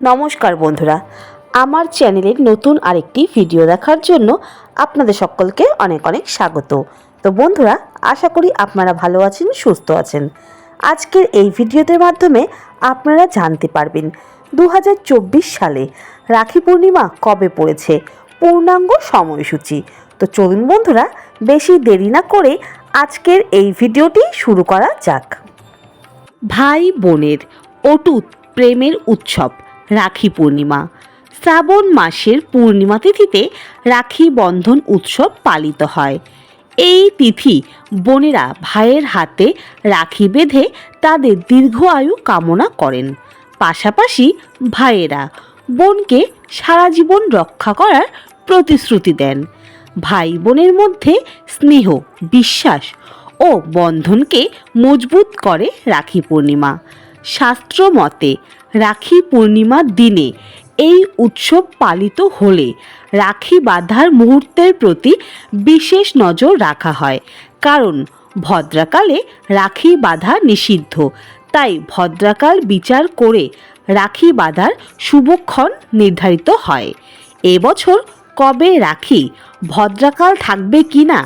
নমস্কার বন্ধুরা, আমার চ্যানেলের নতুন আরেকটি ভিডিও দেখার জন্য আপনাদের সকলকে অনেক অনেক স্বাগত। তো বন্ধুরা, আশা করি আপনারা ভালো আছেন, সুস্থ আছেন। আজকের এই ভিডিওটির মাধ্যমে আপনারা জানতে পারবেন দু হাজার চব্বিশ সালে রাখি পূর্ণিমা কবে পড়েছে, পূর্ণাঙ্গ সময়সূচি। তো চলুন বন্ধুরা, বেশি দেরি না করে আজকের এই ভিডিওটি শুরু করা যাক। ভাই বোনের অটুট প্রেমের উৎসব রাখি পূর্ণিমা। শ্রাবণ মাসের পূর্ণিমা তিথিতে রাখি বন্ধন উৎসব পালিত হয়। এই তিথি বোনেরা ভাইয়ের হাতে রাখি বেঁধে তাদের দীর্ঘ আয়ু কামনা করেন। পাশাপাশি ভাইয়েরা বোনকে সারা জীবন রক্ষা করার প্রতিশ্রুতি দেন। ভাই বোনের মধ্যে স্নেহ, বিশ্বাস ও বন্ধনকে মজবুত করে রাখি পূর্ণিমা। শাস্ত্র মতে রাখি পূর্ণিমার দিনে এই উৎসব পালিত হলে রাখি বাঁধার মুহূর্তের প্রতি বিশেষ নজর রাখা হয়। কারণ ভদ্রাকালে রাখি বাঁধা নিষিদ্ধ। তাই ভদ্রাকাল বিচার করে রাখি বাঁধার শুভক্ষণ নির্ধারিত হয়। এবছর কবে রাখি, ভদ্রাকাল থাকবে কি না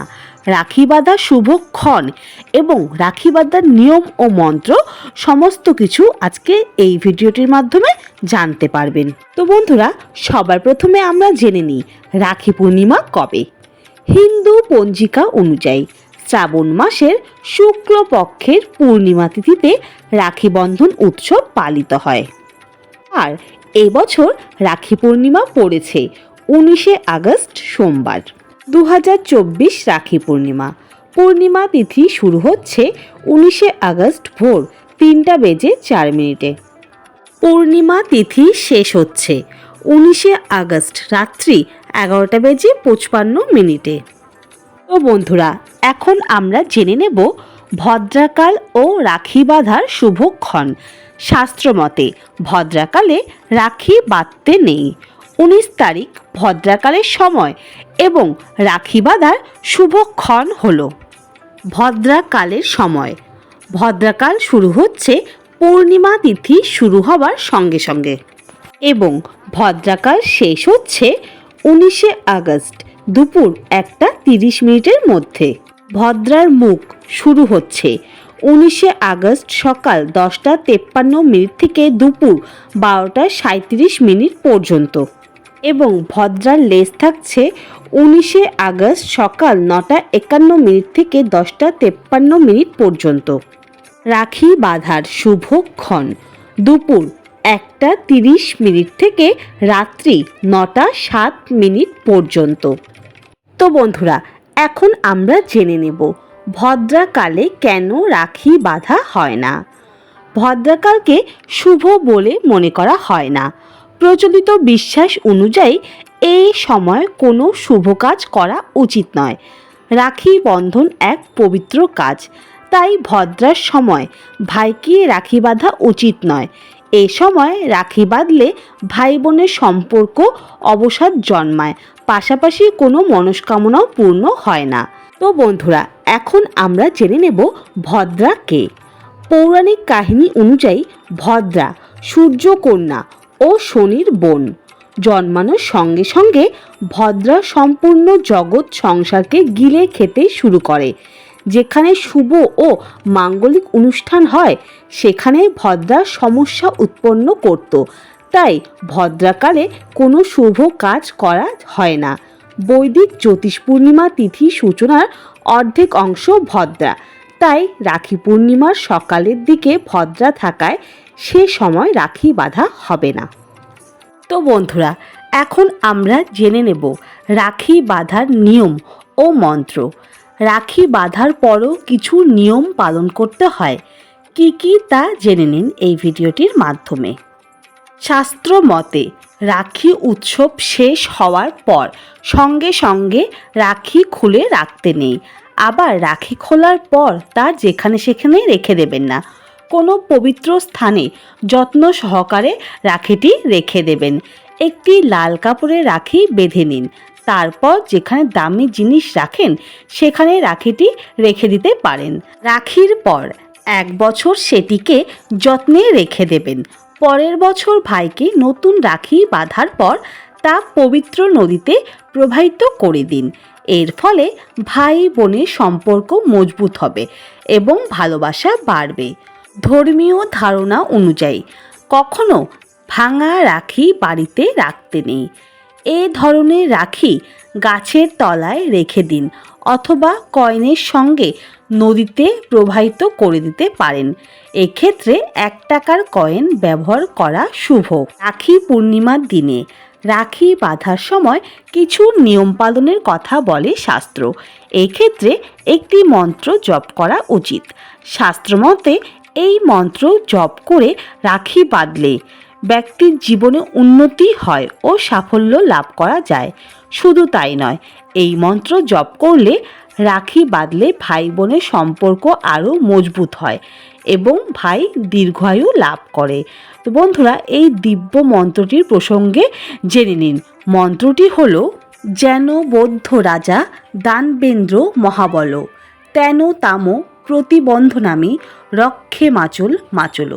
রাখি বাঁধা শুভক্ষণ এবং রাখি বাঁধার নিয়ম ও মন্ত্র সমস্ত কিছু আজকে এই ভিডিওটির মাধ্যমে জানতে পারবেন। তো বন্ধুরা, সবার প্রথমে আমরা জেনে নিই, রাখি পূর্ণিমা কবে? হিন্দু পঞ্জিকা অনুযায়ী শ্রাবণ মাসের শুক্লপক্ষের পূর্ণিমা তিথিতে রাখি বন্ধন উৎসব পালিত হয়। আর এবছর রাখি পূর্ণিমা পড়েছে, উনিশে আগস্ট সোমবার। দু হাজার চব্বিশ রাখি পূর্ণিমা। পূর্ণিমা তিথি শুরু হচ্ছে উনিশে আগস্ট ভোর তিনটা বেজে চার মিনিটে। পূর্ণিমা তিথি শেষ হচ্ছে উনিশে আগস্ট রাত্রি এগারোটা বেজে পঁচপান্ন মিনিটে। তো বন্ধুরা, এখন আমরা জেনে নেব ভদ্রাকাল ও রাখি বাঁধার শুভক্ষণ শাস্ত্রমতে, ভদ্রাকালে রাখি বাঁধতে নেই। উনিশ তারিখ ভদ্রাকালের সময় এবং রাখি বাঁধার শুভক্ষণ হল। ভদ্রাকালের সময়। ভদ্রাকাল শুরু হচ্ছে পূর্ণিমা তিথি শুরু হবার সঙ্গে সঙ্গে এবং ভদ্রাকাল শেষ হচ্ছে উনিশে আগস্ট দুপুর একটা তিরিশ মিনিটের মধ্যে। ভদ্রার মুখ শুরু হচ্ছে উনিশে আগস্ট সকাল দশটা তেপ্পান্ন মিনিট থেকে দুপুর বারোটা সাঁত্রিশ মিনিট পর্যন্ত। এবং ভদ্রার লেজ থাকছে উনিশে আগস্ট সকাল নটা একান্ন মিনিট থেকে দশটা তেপ্পান্ন মিনিট পর্যন্ত। রাখি বাঁধার শুভক্ষণ দুপুর একটা তিরিশ মিনিট থেকে রাত্রি নটা সাত মিনিট পর্যন্ত। তো বন্ধুরা, এখন আমরা জেনে নেব ভদ্রাকালে কেন রাখি বাঁধা হয় না। ভদ্রাকালকে শুভ বলে মনে করা হয় না। প্রচলিত বিশ্বাস অনুযায়ী এই সময় কোনো শুভ কাজ করা উচিত নয়। রাখি বন্ধন এক পবিত্র কাজ। তাই ভদ্রার সময় ভাইকে রাখি বাঁধা উচিত নয়। এ সময় রাখি বাঁধলে ভাই বোনের সম্পর্ক অবসাদ জন্মায়। পাশাপাশি কোনো মনস্কামনাও পূর্ণ হয় না। তো বন্ধুরা, এখন আমরা জেনে নেব ভদ্রা কে। পৌরাণিক কাহিনী অনুযায়ী ভদ্রা সূর্যকন্যা ও শনির বোন। জন্মানোর সঙ্গে সঙ্গে ভদ্রা সম্পূর্ণ জগৎ সংসারকে গিলে খেতে শুরু করে। যেখানে শুভ ও মাঙ্গলিক অনুষ্ঠান হয়, সেখানে ভদ্রা সমস্যা উৎপন্ন করত। তাই ভদ্রাকালে কোনো শুভ কাজ করা হয় না। বৈদিক জ্যোতিষ পূর্ণিমা তিথি সূচনার অর্ধেক অংশ ভদ্রা। তাই রাখি পূর্ণিমার সকালের দিকে ভদ্রা থাকায় সে সময় রাখি বাঁধা হবে না। তো বন্ধুরা, এখন আমরা জেনে নেব রাখি বাঁধার নিয়ম ও মন্ত্র। রাখি বাঁধার পরও কিছু নিয়ম পালন করতে হয়। কি কি তা জেনে নিন এই ভিডিওটির মাধ্যমে। শাস্ত্র মতে, রাখি উৎসব শেষ হওয়ার পর সঙ্গে সঙ্গে রাখি খুলে রাখতে নেই। আবার রাখি খোলার পর তা যেখানে সেখানে রেখে দেবেন না। কোনো পবিত্র স্থানে যত্ন সহকারে রাখিটি রেখে দেবেন। একটি লাল কাপড়ে রাখি বেঁধে নিন। তারপর যেখানে দামি জিনিস রাখেন, সেখানে রাখিটি রেখে দিতে পারেন। রাখির পর এক বছর সেটিকে যত্নে রেখে দেবেন। পরের বছর ভাইকে নতুন রাখি বাঁধার পর তা পবিত্র নদীতে প্রবাহিত করে দিন। এর ফলে ভাই বোনের সম্পর্ক মজবুত হবে এবং ভালোবাসা বাড়বে। ধর্মীয় ধারণা অনুযায়ী কখনো ভাঙা রাখি বাড়িতে রাখতে নেই। এ ধরনের রাখি গাছের তলায় রেখে দিন অথবা কয়েনের সঙ্গে নদীতে প্রবাহিত করে দিতে পারেন। এক্ষেত্রে এক টাকার কয়েন ব্যবহার করা শুভ। রাখি পূর্ণিমার দিনে রাখি বাঁধার সময় কিছু নিয়ম পালনের কথা বলে শাস্ত্র। এক্ষেত্রে একটি মন্ত্র জপ করা উচিত। শাস্ত্রমতে এই মন্ত্র জপ করে রাখি বাঁধলে ব্যক্তির জীবনে উন্নতি হয় ও সাফল্য লাভ করা যায়। শুধু তাই নয়, এই মন্ত্র জপ করলে রাখি বাঁধলে ভাই বোনের সম্পর্ক আরও মজবুত হয় এবং ভাই দীর্ঘায়ু লাভ করে। তো বন্ধুরা, এই দিব্য মন্ত্রটির প্রসঙ্গে জেনে নিন। মন্ত্রটি হল, যেন বৌদ্ধ রাজা দানবেন্দ্র মহাবল, তেন তাম প্রতিবন্ধনামি রক্ষে মাচল মাচল।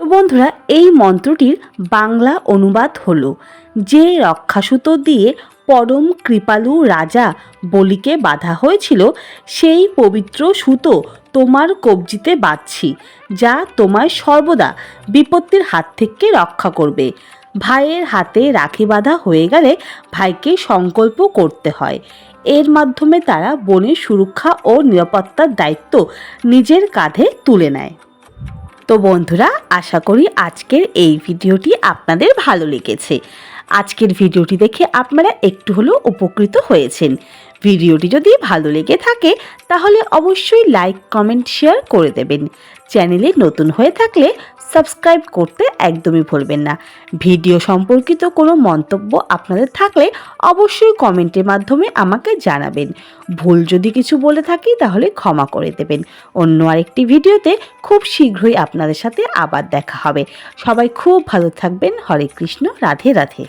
তো বন্ধুরা, এই মন্ত্রটির বাংলা অনুবাদ হলো, যে রক্ষাসূত দিয়ে পরম কৃপালু রাজা বলিকে বাধা হয়েছিল, সেই পবিত্র সুতো তোমার কবজিতে বাঁধছি, যা তোমায় সর্বদা বিপত্তির হাত থেকে রক্ষা করবে। ভাইয়ের হাতে রাখি বাঁধা হয়ে গেলে ভাইকে সংকল্প করতে হয়। এর মাধ্যমে তারা বনের সুরক্ষা ও নিরাপত্তার দায়িত্ব নিজের কাঁধে তুলে নেয়। তো বন্ধুরা, আশা করি আজকের এই ভিডিওটি আপনাদের ভালো লেগেছে। আজকের ভিডিওটি দেখে আপনারা একটু হলেও উপকৃত হয়েছেন। ভিডিওটি যদি ভালো লেগে থাকে, তাহলে অবশ্যই লাইক কমেন্ট শেয়ার করে দেবেন। চ্যানেলে নতুন হয়ে থাকলে সাবস্ক্রাইব করতে একদমই ভুলবেন না। ভিডিও সম্পর্কিত কোনো মন্তব্য আপনাদের থাকলে অবশ্যই কমেন্টের মাধ্যমে আমাকে জানাবেন। ভুল যদি কিছু বলে থাকি, তাহলে ক্ষমা করে দেবেন। অন্য আরেকটি ভিডিওতে খুব শীঘ্রই আপনাদের সাথে আবার দেখা হবে। সবাই খুব ভালো থাকবেন। হরে কৃষ্ণ। রাধে রাধে।